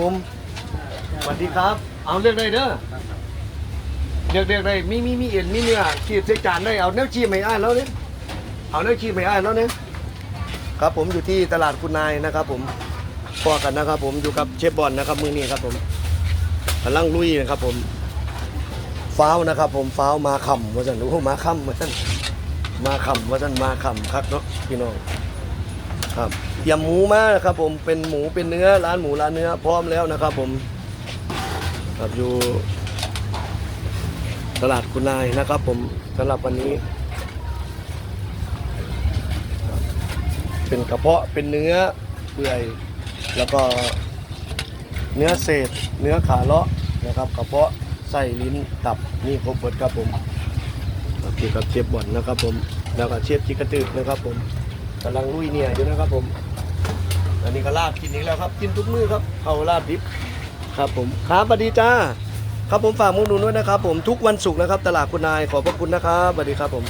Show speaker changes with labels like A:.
A: ผมสวัสดีครับ เอาเลือกได้เด้อเลือกเลือกได้มีมีมีเอ็นมีเนื้อชีพใส่จานได้เอาเนื้อชีพไม่อ้ายแล้วเนี่ยเอาเนื้อชีพไม่อ้ายแล้วเนี่ยครับผมอยู่ที่ตลาดคุณนายนะครับ ผมพอกันนะครับ ผมอยู่กับเชฟบอลนะครับมือนี้ครับ ผมกำลังลุยนะครับ ผมฟ้าวนะครับ ผมฟ้าวมาคำว่าสันโอ้โหมาคำว่าสันมาคำว่าสันมาคำคักเนาะพี่น้อง ครับเตรียมหมูมานะครับผมเป็นหมูเป็นเนื้อร้านหมูร้านเนื้อพร้อมแล้วนะครับ ผมครับอยู่ตลาดคุณนายนะครับ ผมสำหรับวันนี้ เป็นกระเพาะเป็นเนื้อเปื่อย แล้วก็เนื้อเศษ เนื้อขาเลาะนะครับ กระเพาะไส้ลิ้นตับนี่ครบหมดครับผมครับอยู่กับเชฟบ่อนนะครับผมแล้วก็เชฟจิกกระตือนะครับผม กำลังลุยเนี่ยอยู่นะครับผม อันนี้ก็ลาบกินอีกแล้วครับกินทุกมื้อครับเขาลาบดิบครับผมครับสวัสดีจ้า ครับผมฝากมุกหนุนด้วยนะครับผมทุกวันศุกร์นะครับ ตลาดคุณนายขอบพระคุณนะครับสวัสดีครับผม